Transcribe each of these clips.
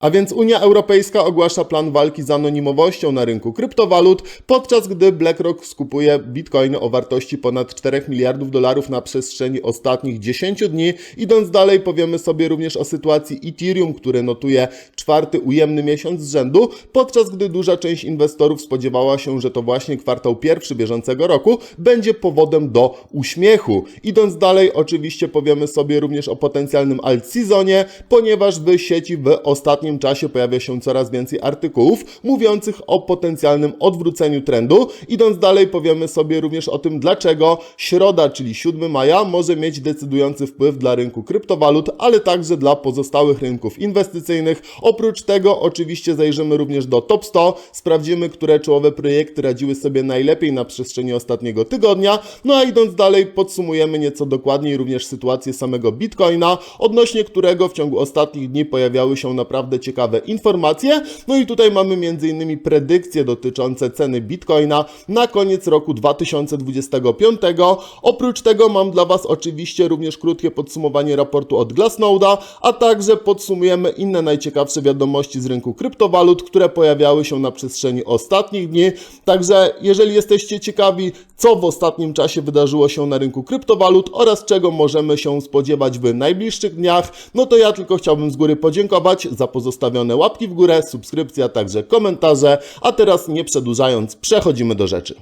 A więc Unia Europejska ogłasza plan walki z anonimowością na rynku kryptowalut, podczas gdy BlackRock skupuje bitcoiny o wartości ponad 4 miliardów dolarów na przestrzeni ostatnich 10 dni. Idąc dalej, powiemy sobie również o sytuacji Ethereum, które notuje czwarty ujemny miesiąc z rzędu, podczas gdy duża część inwestorów spodziewała się, że to właśnie kwartał pierwszy bieżącego roku będzie powodem do uśmiechu. Idąc dalej, oczywiście powiemy sobie również o potencjalnym alt-seasonie, ponieważ w sieci w ostatnim czasie pojawia się coraz więcej artykułów mówiących o potencjalnym odwróceniu trendu. Idąc dalej, powiemy sobie również o tym, dlaczego środa, czyli 7 maja, może mieć decydujący wpływ dla rynku kryptowalut, ale także dla pozostałych rynków inwestycyjnych. Oprócz tego, oczywiście, zajrzymy również do top 100, sprawdzimy, które czołowe projekty radziły sobie najlepiej na przestrzeni ostatniego tygodnia. No a idąc dalej, podsumujemy nieco dokładniej również sytuację samego Bitcoina, odnośnie którego w ciągu ostatnich dni pojawiały się naprawdę ciekawe informacje. No i tutaj mamy m.in. predykcje dotyczące ceny Bitcoina na koniec roku 2025. Oprócz tego mam dla Was oczywiście również krótkie podsumowanie raportu od Glassnode'a, a także podsumujemy inne najciekawsze wiadomości z rynku kryptowalut, które pojawiały się na przestrzeni ostatnich dni. Także jeżeli jesteście ciekawi, co w ostatnim czasie wydarzyło się na rynku kryptowalut oraz czego możemy się spodziewać w najbliższych dniach, no to ja tylko chciałbym z góry podziękować za pozostawione łapki w górę, subskrypcje, a także komentarze. A teraz nie przedłużając, przechodzimy do rzeczy.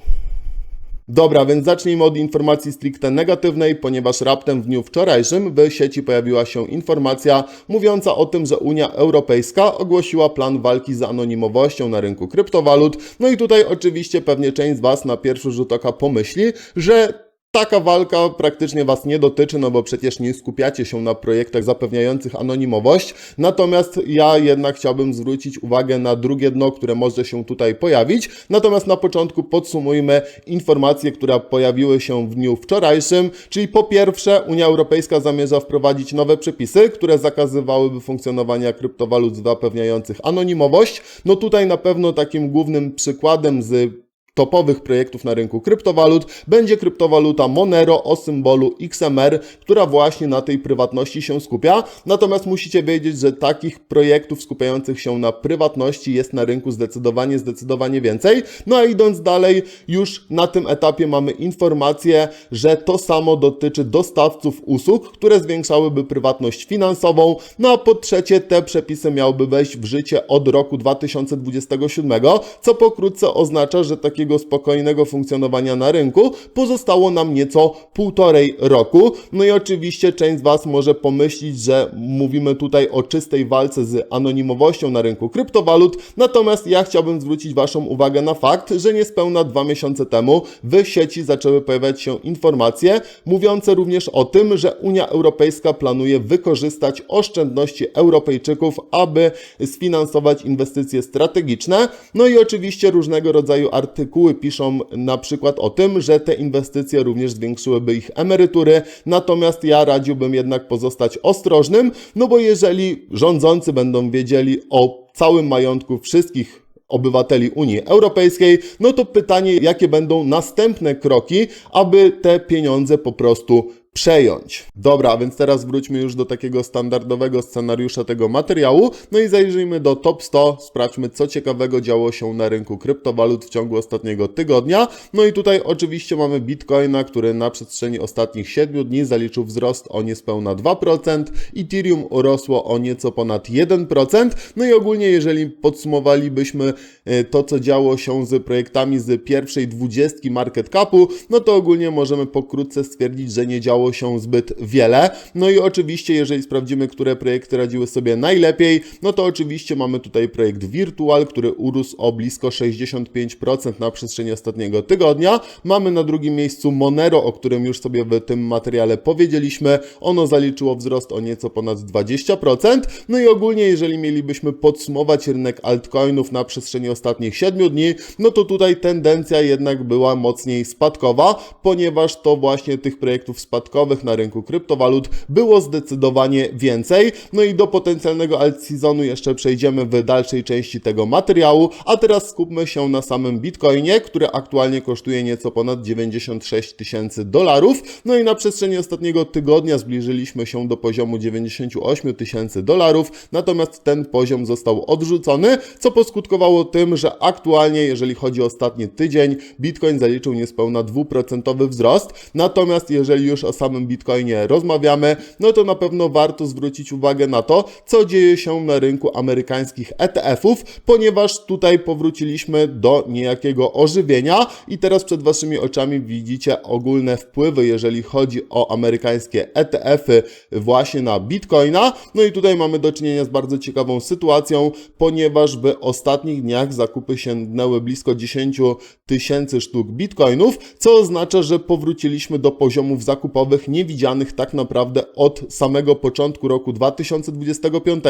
Dobra, więc zacznijmy od informacji stricte negatywnej, ponieważ raptem w dniu wczorajszym w sieci pojawiła się informacja mówiąca o tym, że Unia Europejska ogłosiła plan walki z anonimowością na rynku kryptowalut. No i tutaj oczywiście pewnie część z Was na pierwszy rzut oka pomyśli, że Taka walka praktycznie Was nie dotyczy, no bo przecież nie skupiacie się na projektach zapewniających anonimowość. Natomiast ja jednak chciałbym zwrócić uwagę na drugie dno, które może się tutaj pojawić. Natomiast na początku podsumujmy informacje, które pojawiły się w dniu wczorajszym. Czyli po pierwsze, Unia Europejska zamierza wprowadzić nowe przepisy, które zakazywałyby funkcjonowania kryptowalut zapewniających anonimowość. No tutaj na pewno takim głównym przykładem z topowych projektów na rynku kryptowalut będzie kryptowaluta Monero o symbolu XMR, która właśnie na tej prywatności się skupia. Natomiast musicie wiedzieć, że takich projektów skupiających się na prywatności jest na rynku zdecydowanie, zdecydowanie więcej. No a idąc dalej, już na tym etapie mamy informację, że to samo dotyczy dostawców usług, które zwiększałyby prywatność finansową. No a po trzecie, te przepisy miałyby wejść w życie od roku 2027, co pokrótce oznacza, że takie takiego spokojnego funkcjonowania na rynku pozostało nam nieco półtorej roku. No i oczywiście część z Was może pomyśleć, że mówimy tutaj o czystej walce z anonimowością na rynku kryptowalut, natomiast ja chciałbym zwrócić Waszą uwagę na fakt, że niespełna dwa miesiące temu w sieci zaczęły pojawiać się informacje mówiące również o tym, że Unia Europejska planuje wykorzystać oszczędności Europejczyków, aby sfinansować inwestycje strategiczne. No i oczywiście różnego rodzaju artykuły artykuły piszą na przykład o tym, że te inwestycje również zwiększyłyby ich emerytury, natomiast ja radziłbym jednak pozostać ostrożnym, no bo jeżeli rządzący będą wiedzieli o całym majątku wszystkich obywateli Unii Europejskiej, no to pytanie, jakie będą następne kroki, aby te pieniądze po prostu przejąć. Dobra, więc teraz wróćmy już do takiego standardowego scenariusza tego materiału. No i zajrzyjmy do top 100, sprawdźmy co ciekawego działo się na rynku kryptowalut w ciągu ostatniego tygodnia. No i tutaj oczywiście mamy Bitcoina, który na przestrzeni ostatnich 7 dni zaliczył wzrost o niespełna 2%, Ethereum urosło o nieco ponad 1%. No i ogólnie jeżeli podsumowalibyśmy e, to, co działo się z projektami z pierwszej dwudziestki market capu, no to ogólnie możemy pokrótce stwierdzić, że nie działo się zbyt wiele. No i oczywiście, jeżeli sprawdzimy, które projekty radziły sobie najlepiej, no to oczywiście mamy tutaj projekt Virtual, który urósł o blisko 65% na przestrzeni ostatniego tygodnia. Mamy na drugim miejscu Monero, o którym już sobie w tym materiale powiedzieliśmy. Ono zaliczyło wzrost o nieco ponad 20%. No i ogólnie, jeżeli mielibyśmy podsumować rynek altcoinów na przestrzeni ostatnich 7 dni, no to tutaj tendencja jednak była mocniej spadkowa, ponieważ to właśnie tych projektów spadkowych środkowych na rynku kryptowalut było zdecydowanie więcej. No i do potencjalnego alt-seasonu jeszcze przejdziemy w dalszej części tego materiału, a teraz skupmy się na samym Bitcoinie, który aktualnie kosztuje nieco ponad 96 tysięcy dolarów. No i na przestrzeni ostatniego tygodnia zbliżyliśmy się do poziomu 98 tysięcy dolarów, natomiast ten poziom został odrzucony, co poskutkowało tym, że aktualnie, jeżeli chodzi o ostatni tydzień, Bitcoin zaliczył niespełna 2% wzrost. Natomiast jeżeli już o samym Bitcoinie rozmawiamy, no to na pewno warto zwrócić uwagę na to, co dzieje się na rynku amerykańskich ETF-ów, ponieważ tutaj powróciliśmy do niejakiego ożywienia i teraz przed Waszymi oczami widzicie ogólne wpływy, jeżeli chodzi o amerykańskie ETF-y właśnie na Bitcoina. No i tutaj mamy do czynienia z bardzo ciekawą sytuacją, ponieważ w ostatnich dniach zakupy sięgnęły blisko 10 tysięcy sztuk bitcoinów, co oznacza, że powróciliśmy do poziomów zakupowych niewidzianych tak naprawdę od samego początku roku 2025.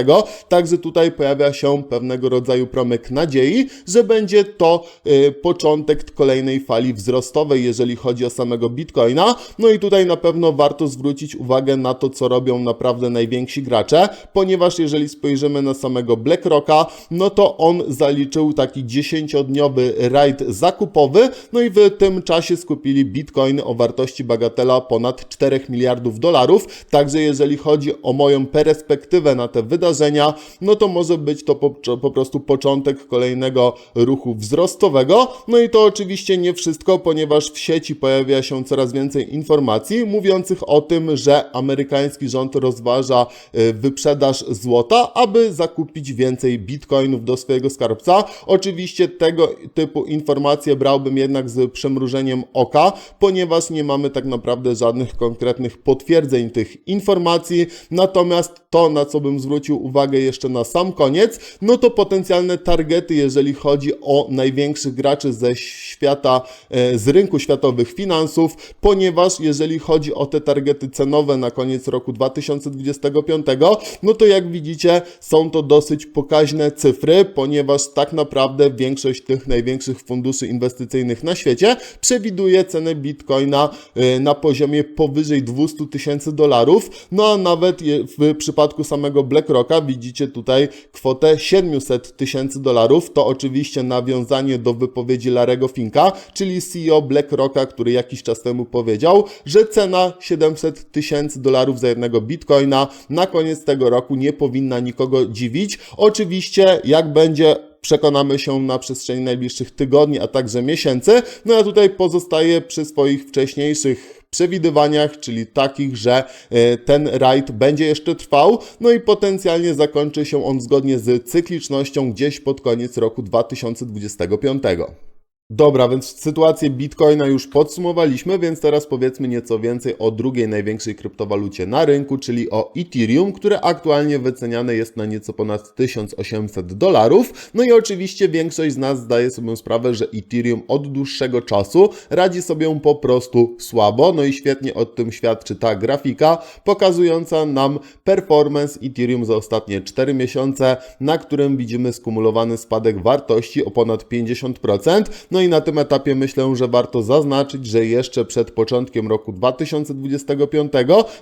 Także tutaj pojawia się pewnego rodzaju promyk nadziei, że będzie to y, początek kolejnej fali wzrostowej, jeżeli chodzi o samego bitcoina. No i tutaj na pewno warto zwrócić uwagę na to, co robią naprawdę najwięksi gracze, ponieważ jeżeli spojrzymy na samego BlackRocka, no to on zaliczył taki 10-dniowy rajd zakupowy, no i w tym czasie skupili bitcoiny o wartości bagatela ponad 4 miliardów dolarów. Także jeżeli chodzi o moją perspektywę na te wydarzenia, no to może być to po, po prostu początek kolejnego ruchu wzrostowego. No i to oczywiście nie wszystko, ponieważ w sieci pojawia się coraz więcej informacji mówiących o tym, że amerykański rząd rozważa y, wyprzedaż złota, aby zakupić więcej bitcoinów do swojego skarbca. Oczywiście tego typu informacje brałbym jednak z przemrużeniem oka, ponieważ nie mamy tak naprawdę żadnych konkretnych potwierdzeń tych informacji. Natomiast to, na co bym zwrócił uwagę jeszcze na sam koniec, no to potencjalne targety, jeżeli chodzi o największych graczy ze świata, e, z rynku światowych finansów, ponieważ jeżeli chodzi o te targety cenowe na koniec roku 2025, no to jak widzicie, są to dosyć pokaźne cyfry, ponieważ tak naprawdę większość tych największych funduszy inwestycyjnych na świecie przewiduje cenę bitcoina e, na poziomie powyżej 200 tysięcy dolarów, no a nawet w przypadku samego BlackRocka widzicie tutaj kwotę 700 tysięcy dolarów. To oczywiście nawiązanie do wypowiedzi Larego Finka, czyli CEO BlackRocka, który jakiś czas temu powiedział, że cena 700 tysięcy dolarów za jednego bitcoina na koniec tego roku nie powinna nikogo dziwić. Oczywiście, jak będzie przekonamy się na przestrzeni najbliższych tygodni, a także miesięcy. No ja tutaj pozostaję przy swoich wcześniejszych przewidywaniach, czyli takich, że e, ten rajd będzie jeszcze trwał, no i potencjalnie zakończy się on zgodnie z cyklicznością gdzieś pod koniec roku 2025. Dobra, więc sytuację Bitcoina już podsumowaliśmy, więc teraz powiedzmy nieco więcej o drugiej największej kryptowalucie na rynku, czyli o Ethereum, które aktualnie wyceniane jest na nieco ponad 1800 dolarów. No i oczywiście większość z nas zdaje sobie sprawę, że Ethereum od dłuższego czasu radzi sobie po prostu słabo. No i świetnie o tym świadczy ta grafika pokazująca nam performance Ethereum za ostatnie 4 miesiące, na którym widzimy skumulowany spadek wartości o ponad 50%. No i na tym etapie myślę, że warto zaznaczyć, że jeszcze przed początkiem roku 2025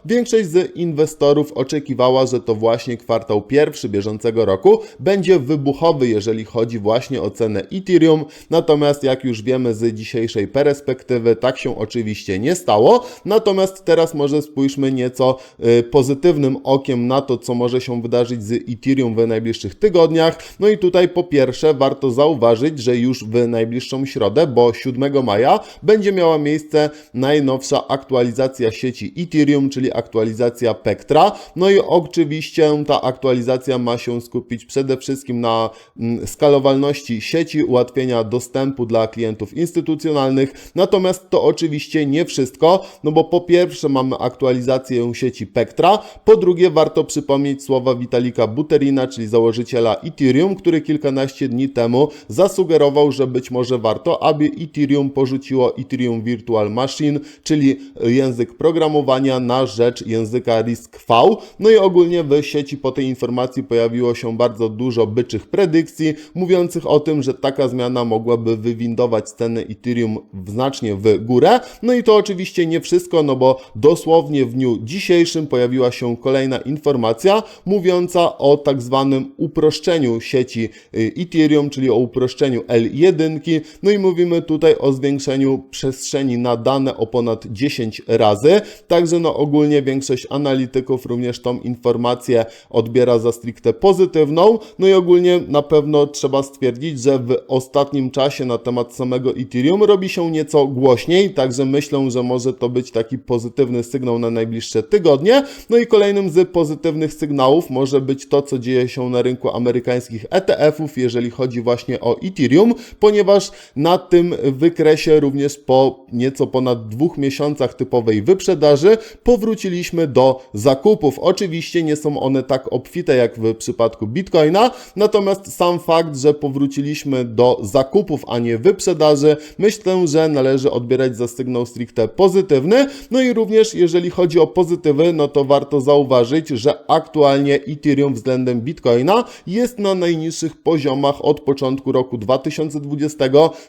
większość z inwestorów oczekiwała, że to właśnie kwartał pierwszy bieżącego roku będzie wybuchowy, jeżeli chodzi właśnie o cenę Ethereum. Natomiast jak już wiemy z dzisiejszej perspektywy, tak się oczywiście nie stało. Natomiast teraz może spójrzmy nieco y, pozytywnym okiem na to, co może się wydarzyć z Ethereum w najbliższych tygodniach. No i tutaj po pierwsze warto zauważyć, że już w najbliższą środę, bo 7 maja będzie miała miejsce najnowsza aktualizacja sieci Ethereum, czyli aktualizacja Pectra. No i oczywiście ta aktualizacja ma się skupić przede wszystkim na mm, skalowalności sieci, ułatwienia dostępu dla klientów instytucjonalnych. Natomiast to oczywiście nie wszystko, no bo po pierwsze mamy aktualizację sieci Pectra, po drugie warto przypomnieć słowa Witalika Buterina, czyli założyciela Ethereum, który kilkanaście dni temu zasugerował, że być może warto warto, aby Ethereum porzuciło Ethereum Virtual Machine, czyli język programowania na rzecz języka RISC-V. No i ogólnie w sieci po tej informacji pojawiło się bardzo dużo byczych predykcji, mówiących o tym, że taka zmiana mogłaby wywindować ceny Ethereum znacznie w górę. No i to oczywiście nie wszystko, no bo dosłownie w dniu dzisiejszym pojawiła się kolejna informacja mówiąca o tak zwanym uproszczeniu sieci y, Ethereum, czyli o uproszczeniu L1. No i mówimy tutaj o zwiększeniu przestrzeni na dane o ponad 10 razy. Także no ogólnie większość analityków również tą informację odbiera za stricte pozytywną. No i ogólnie na pewno trzeba stwierdzić, że w ostatnim czasie na temat samego Ethereum robi się nieco głośniej, także myślę, że może to być taki pozytywny sygnał na najbliższe tygodnie. No i kolejnym z pozytywnych sygnałów może być to, co dzieje się na rynku amerykańskich ETF-ów, jeżeli chodzi właśnie o Ethereum, ponieważ na tym wykresie również po nieco ponad dwóch miesiącach typowej wyprzedaży powróciliśmy do zakupów. Oczywiście nie są one tak obfite jak w przypadku Bitcoina, natomiast sam fakt, że powróciliśmy do zakupów, a nie wyprzedaży, myślę, że należy odbierać za sygnał stricte pozytywny. No i również jeżeli chodzi o pozytywy, no to warto zauważyć, że aktualnie Ethereum względem Bitcoina jest na najniższych poziomach od początku roku 2020,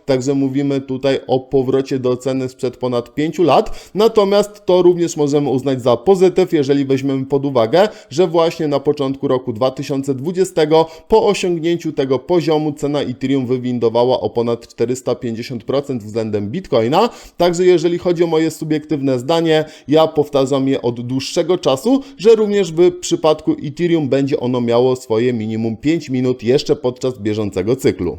także mówimy tutaj o powrocie do ceny sprzed ponad 5 lat. Natomiast to również możemy uznać za pozytyw, jeżeli weźmiemy pod uwagę, że właśnie na początku roku 2020 po osiągnięciu tego poziomu cena Ethereum wywindowała o ponad 450% względem Bitcoina. Także jeżeli chodzi o moje subiektywne zdanie, ja powtarzam je od dłuższego czasu, że również w przypadku Ethereum będzie ono miało swoje minimum 5 minut jeszcze podczas bieżącego cyklu.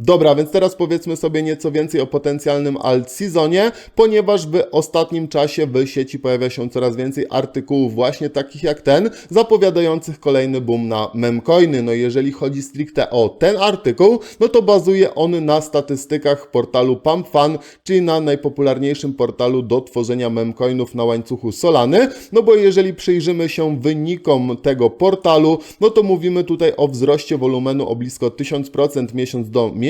Dobra, więc teraz powiedzmy sobie nieco więcej o potencjalnym alt seasonie, ponieważ w ostatnim czasie w sieci pojawia się coraz więcej artykułów właśnie takich jak ten, zapowiadających kolejny boom na memcoiny. No jeżeli chodzi stricte o ten artykuł, no to bazuje on na statystykach portalu PumpFun, czyli na najpopularniejszym portalu do tworzenia memcoinów na łańcuchu Solany, no bo jeżeli przyjrzymy się wynikom tego portalu, no to mówimy tutaj o wzroście wolumenu o blisko 1000% miesiąc do miesiąca,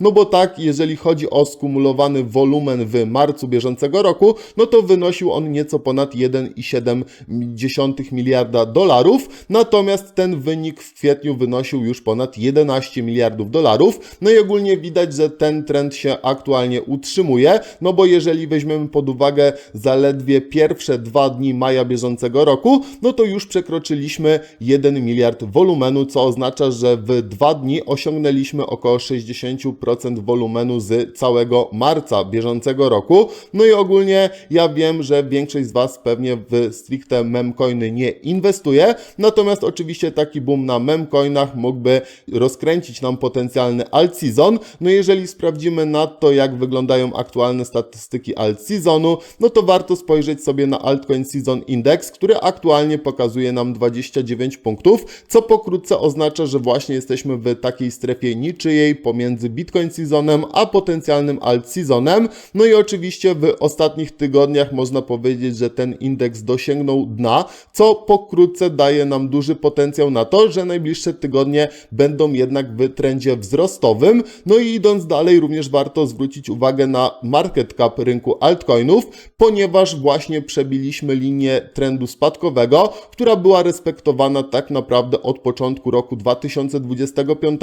no bo tak, jeżeli chodzi o skumulowany wolumen w marcu bieżącego roku, no to wynosił on nieco ponad 1,7 miliarda dolarów, natomiast ten wynik w kwietniu wynosił już ponad 11 miliardów dolarów, no i ogólnie widać, że ten trend się aktualnie utrzymuje, no bo jeżeli weźmiemy pod uwagę zaledwie pierwsze dwa dni maja bieżącego roku, no to już przekroczyliśmy 1 miliard wolumenu, co oznacza, że w dwa dni osiągnęliśmy około 60% wolumenu z całego marca bieżącego roku. No i ogólnie ja wiem, że większość z Was pewnie w stricte memcoiny nie inwestuje, natomiast oczywiście taki boom na memcoinach mógłby rozkręcić nam potencjalny alt season. No jeżeli sprawdzimy na to, jak wyglądają aktualne statystyki alt seasonu, no to warto spojrzeć sobie na altcoin season index, który aktualnie pokazuje nam 29 punktów, co pokrótce oznacza, że właśnie jesteśmy w takiej strefie niczyjej pomiędzy Bitcoin seasonem a potencjalnym alt seasonem. No i oczywiście w ostatnich tygodniach można powiedzieć, że ten indeks dosięgnął dna, co pokrótce daje nam duży potencjał na to, że najbliższe tygodnie będą jednak w trendzie wzrostowym. No i idąc dalej, również warto zwrócić uwagę na market cap rynku altcoinów, ponieważ właśnie przebiliśmy linię trendu spadkowego, która była respektowana tak naprawdę od początku roku 2025.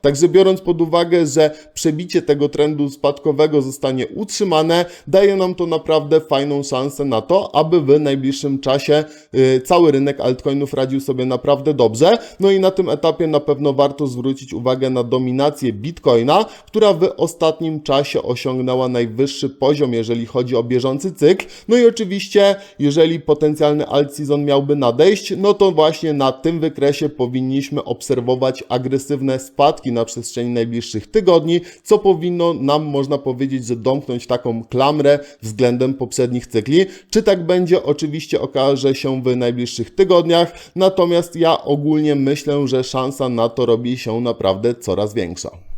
Także biorąc pod uwagę, że przebicie tego trendu spadkowego zostanie utrzymane, daje nam to naprawdę fajną szansę na to, aby w najbliższym czasie y, cały rynek altcoinów radził sobie naprawdę dobrze. No i na tym etapie na pewno warto zwrócić uwagę na dominację Bitcoina, która w ostatnim czasie osiągnęła najwyższy poziom, jeżeli chodzi o bieżący cykl. No i oczywiście, jeżeli potencjalny alt season miałby nadejść, no to właśnie na tym wykresie powinniśmy obserwować agresywne spadki na przestrzeni najbliższych tygodni, co powinno nam, można powiedzieć, że domknąć taką klamrę względem poprzednich cykli. Czy tak będzie? Oczywiście okaże się w najbliższych tygodniach, natomiast ja ogólnie myślę, że szansa na to robi się naprawdę coraz większa.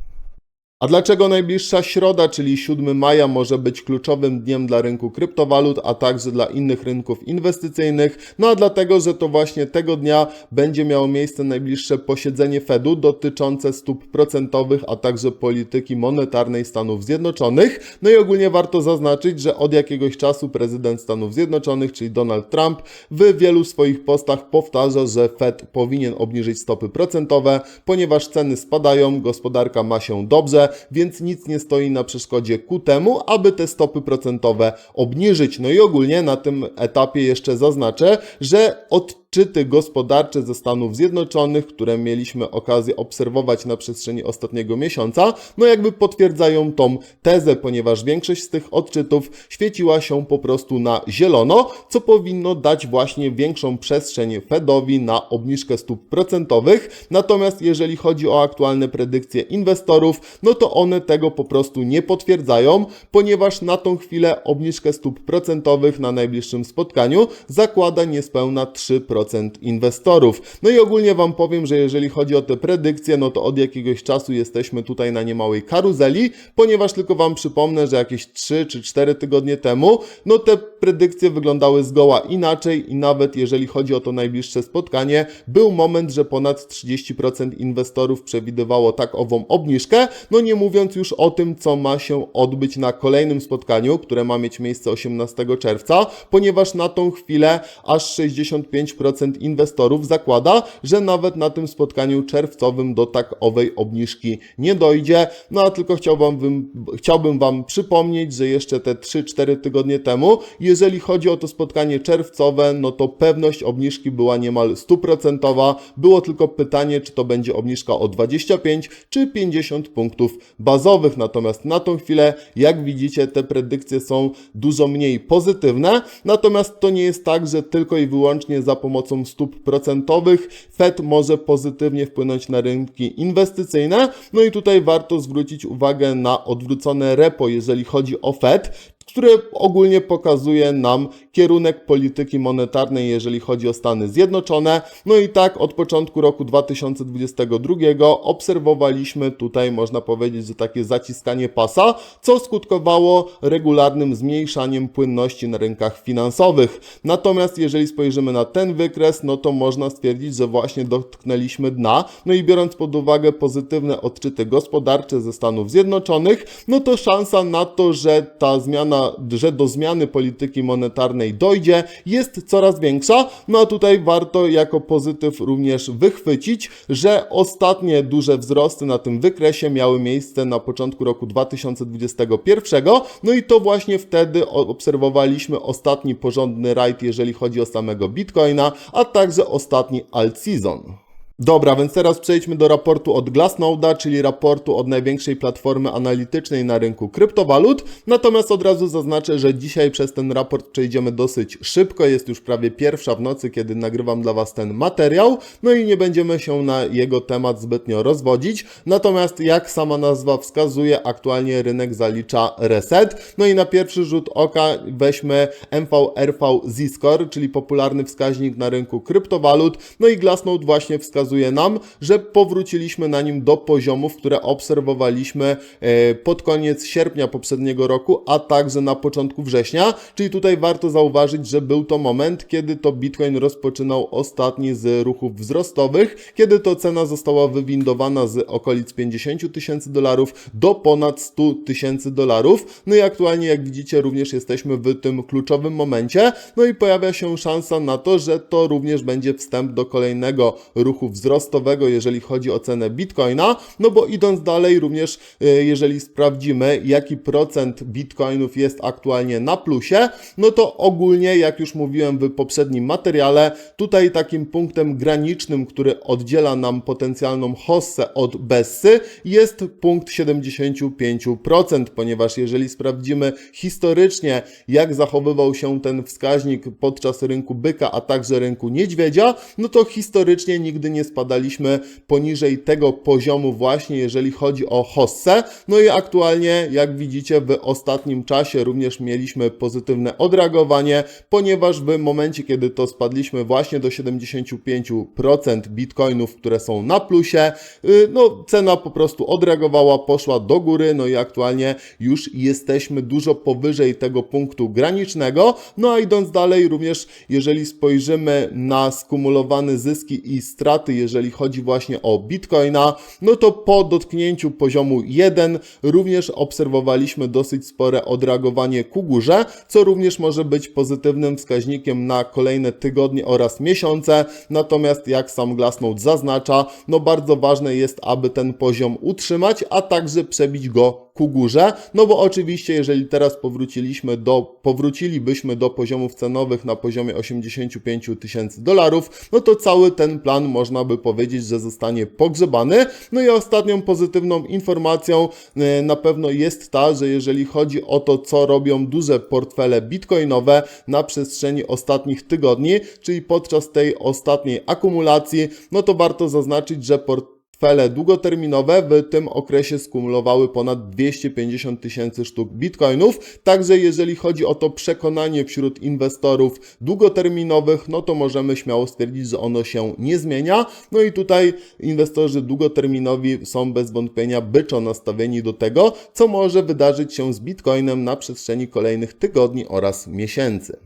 A dlaczego najbliższa środa, czyli 7 maja, może być kluczowym dniem dla rynku kryptowalut, a także dla innych rynków inwestycyjnych? No a dlatego, że to właśnie tego dnia będzie miało miejsce najbliższe posiedzenie Fedu dotyczące stóp procentowych, a także polityki monetarnej Stanów Zjednoczonych. No i ogólnie warto zaznaczyć, że od jakiegoś czasu prezydent Stanów Zjednoczonych, czyli Donald Trump, w wielu swoich postach powtarza, że Fed powinien obniżyć stopy procentowe, ponieważ ceny spadają, gospodarka ma się dobrze, więc nic nie stoi na przeszkodzie ku temu, aby te stopy procentowe obniżyć. No i ogólnie na tym etapie jeszcze zaznaczę, że odczyty gospodarcze ze Stanów Zjednoczonych, które mieliśmy okazję obserwować na przestrzeni ostatniego miesiąca, no jakby potwierdzają tą tezę, ponieważ większość z tych odczytów świeciła się po prostu na zielono, co powinno dać właśnie większą przestrzeń Fedowi na obniżkę stóp procentowych. Natomiast jeżeli chodzi o aktualne predykcje inwestorów, no to one tego po prostu nie potwierdzają, ponieważ na tą chwilę obniżkę stóp procentowych na najbliższym spotkaniu zakłada niespełna 3% inwestorów. No i ogólnie Wam powiem, że jeżeli chodzi o te predykcje, no to od jakiegoś czasu jesteśmy tutaj na niemałej karuzeli, ponieważ tylko Wam przypomnę, że jakieś 3 czy 4 tygodnie temu, no te predykcje wyglądały zgoła inaczej i nawet jeżeli chodzi o to najbliższe spotkanie, był moment, że ponad 30% inwestorów przewidywało tak ową obniżkę, no nie mówiąc już o tym, co ma się odbyć na kolejnym spotkaniu, które ma mieć miejsce 18 czerwca, ponieważ na tą chwilę aż 65% inwestorów zakłada, że nawet na tym spotkaniu czerwcowym do tak owej obniżki nie dojdzie. No a tylko chciałbym, chciałbym Wam przypomnieć, że jeszcze te 3-4 tygodnie temu, jeżeli chodzi o to spotkanie czerwcowe, no to pewność obniżki była niemal stuprocentowa. Było tylko pytanie, czy to będzie obniżka o 25 czy 50 punktów bazowych. Natomiast na tą chwilę, jak widzicie, te predykcje są dużo mniej pozytywne. Natomiast to nie jest tak, że tylko i wyłącznie za pomocą stóp procentowych Fed może pozytywnie wpłynąć na rynki inwestycyjne. No i tutaj warto zwrócić uwagę na odwrócone repo, jeżeli chodzi o Fed, które ogólnie pokazuje nam kierunek polityki monetarnej, jeżeli chodzi o Stany Zjednoczone. No i tak od początku roku 2022 obserwowaliśmy tutaj, można powiedzieć, że takie zaciskanie pasa, co skutkowało regularnym zmniejszaniem płynności na rynkach finansowych. Natomiast jeżeli spojrzymy na ten wykres, no to można stwierdzić, że właśnie dotknęliśmy dna. No i biorąc pod uwagę pozytywne odczyty gospodarcze ze Stanów Zjednoczonych, no to szansa na to, że ta zmiana, że do zmiany polityki monetarnej dojdzie, jest coraz większa. No a tutaj warto jako pozytyw również wychwycić, że ostatnie duże wzrosty na tym wykresie miały miejsce na początku roku 2021. No i to właśnie wtedy obserwowaliśmy ostatni porządny rajd, jeżeli chodzi o samego Bitcoina, a także ostatni alt season. Dobra, więc teraz przejdźmy do raportu od Glassnode'a, czyli raportu od największej platformy analitycznej na rynku kryptowalut. Natomiast od razu zaznaczę, że dzisiaj przez ten raport przejdziemy dosyć szybko. Jest już prawie pierwsza w nocy, kiedy nagrywam dla Was ten materiał. No i nie będziemy się na jego temat zbytnio rozwodzić. Natomiast jak sama nazwa wskazuje, aktualnie rynek zalicza reset. No i na pierwszy rzut oka weźmy MVRV Z-Score, czyli popularny wskaźnik na rynku kryptowalut. No i Glassnode właśnie wskazuje pokazuje nam, że powróciliśmy na nim do poziomów, które obserwowaliśmy e, pod koniec sierpnia poprzedniego roku, a także na początku września. Czyli tutaj warto zauważyć, że był to moment, kiedy to Bitcoin rozpoczynał ostatni z ruchów wzrostowych, kiedy to cena została wywindowana z okolic 50 tysięcy dolarów do ponad 100 tysięcy dolarów. No i aktualnie, jak widzicie, również jesteśmy w tym kluczowym momencie. No i pojawia się szansa na to, że to również będzie wstęp do kolejnego ruchu wzrostowego, jeżeli chodzi o cenę Bitcoina, no bo idąc dalej, również e, jeżeli sprawdzimy, jaki procent Bitcoinów jest aktualnie na plusie, no to ogólnie, jak już mówiłem w poprzednim materiale, tutaj takim punktem granicznym, który oddziela nam potencjalną hossę od Bessy, jest punkt 75%, ponieważ jeżeli sprawdzimy historycznie, jak zachowywał się ten wskaźnik podczas rynku byka, a także rynku niedźwiedzia, no to historycznie nigdy nie spadaliśmy poniżej tego poziomu właśnie, jeżeli chodzi o hossę. No i aktualnie, jak widzicie, w ostatnim czasie również mieliśmy pozytywne odreagowanie, ponieważ w momencie, kiedy to spadliśmy właśnie do 75% bitcoinów, które są na plusie, y, no cena po prostu odreagowała, poszła do góry, no i aktualnie już jesteśmy dużo powyżej tego punktu granicznego. No a idąc dalej, również jeżeli spojrzymy na skumulowane zyski i straty, jeżeli chodzi właśnie o bitcoina, no to po dotknięciu poziomu 1 również obserwowaliśmy dosyć spore odreagowanie ku górze, co również może być pozytywnym wskaźnikiem na kolejne tygodnie oraz miesiące. Natomiast jak sam Glassnode zaznacza, no bardzo ważne jest, aby ten poziom utrzymać, a także przebić go ku górze, no bo oczywiście jeżeli teraz powróciliśmy do, powrócilibyśmy do poziomów cenowych na poziomie 85 tysięcy dolarów, no to cały ten plan można by powiedzieć, że zostanie pogrzebany. No i ostatnią pozytywną informacją e, na pewno jest ta, że jeżeli chodzi o to, co robią duże portfele bitcoinowe na przestrzeni ostatnich tygodni, czyli podczas tej ostatniej akumulacji, no to warto zaznaczyć, że port Portfele długoterminowe w tym okresie skumulowały ponad 250 tysięcy sztuk bitcoinów. Także jeżeli chodzi o to przekonanie wśród inwestorów długoterminowych, no to możemy śmiało stwierdzić, że ono się nie zmienia. No i tutaj inwestorzy długoterminowi są bez wątpienia byczo nastawieni do tego, co może wydarzyć się z bitcoinem na przestrzeni kolejnych tygodni oraz miesięcy.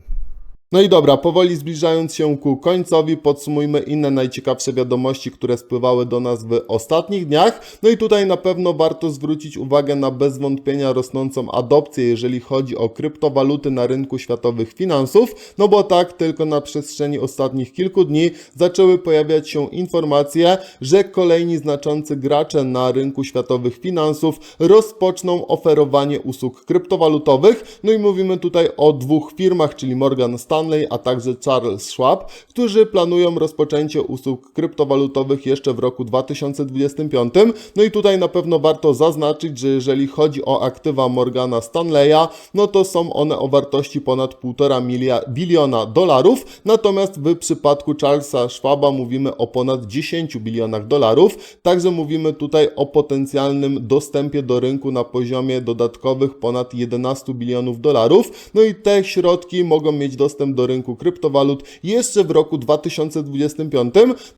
No i dobra, powoli zbliżając się ku końcowi, podsumujmy inne najciekawsze wiadomości, które spływały do nas w ostatnich dniach. No i tutaj na pewno warto zwrócić uwagę na bez wątpienia rosnącą adopcję, jeżeli chodzi o kryptowaluty na rynku światowych finansów. No bo tak, tylko na przestrzeni ostatnich kilku dni zaczęły pojawiać się informacje, że kolejni znaczący gracze na rynku światowych finansów rozpoczną oferowanie usług kryptowalutowych. No i mówimy tutaj o dwóch firmach, czyli Morgan Stanley Stanley, a także Charles Schwab, którzy planują rozpoczęcie usług kryptowalutowych jeszcze w roku 2025. No i tutaj na pewno warto zaznaczyć, że jeżeli chodzi o aktywa Morgana Stanleya, no to są one o wartości ponad 1,5 biliona dolarów, natomiast w przypadku Charlesa Schwaba mówimy o ponad 10 bilionach dolarów, także mówimy tutaj o potencjalnym dostępie do rynku na poziomie dodatkowych ponad 11 bilionów dolarów. No i te środki mogą mieć dostęp do rynku kryptowalut jeszcze w roku 2025,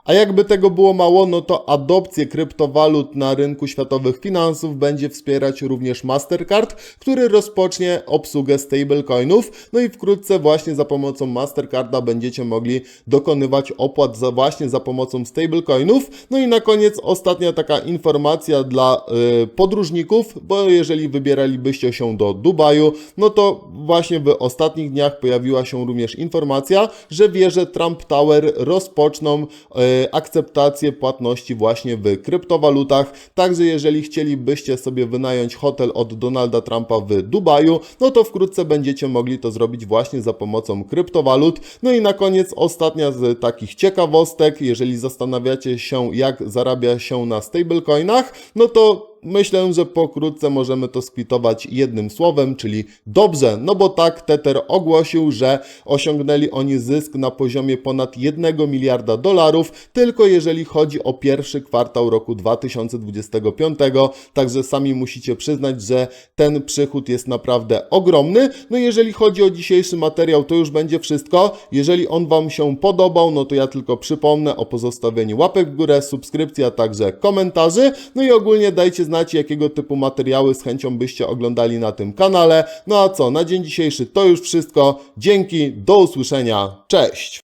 a jakby tego było mało, no to adopcję kryptowalut na rynku światowych finansów będzie wspierać również Mastercard, który rozpocznie obsługę stablecoinów, no i wkrótce właśnie za pomocą Mastercarda będziecie mogli dokonywać opłat za właśnie za pomocą stablecoinów. No i na koniec ostatnia taka informacja dla y, podróżników, bo jeżeli wybieralibyście się do Dubaju, no to właśnie w ostatnich dniach pojawiła się również informacja, że wieże Trump Tower rozpoczną e, akceptację płatności właśnie w kryptowalutach. Także jeżeli chcielibyście sobie wynająć hotel od Donalda Trumpa w Dubaju, no to wkrótce będziecie mogli to zrobić właśnie za pomocą kryptowalut. No i na koniec ostatnia z takich ciekawostek, jeżeli zastanawiacie się jak zarabia się na stablecoinach, no to Myślę, że pokrótce możemy to skwitować jednym słowem, czyli dobrze, no bo tak Tether ogłosił, że osiągnęli oni zysk na poziomie ponad 1 miliarda dolarów, tylko jeżeli chodzi o pierwszy kwartał roku 2025, także sami musicie przyznać, że ten przychód jest naprawdę ogromny. No jeżeli chodzi o dzisiejszy materiał, to już będzie wszystko. Jeżeli on Wam się podobał, no to ja tylko przypomnę o pozostawieniu łapek w górę, subskrypcji, a także komentarzy. No i ogólnie dajcie znać, jakiego typu materiały z chęcią byście oglądali na tym kanale. No a co, na dzień dzisiejszy to już wszystko. Dzięki, do usłyszenia, cześć!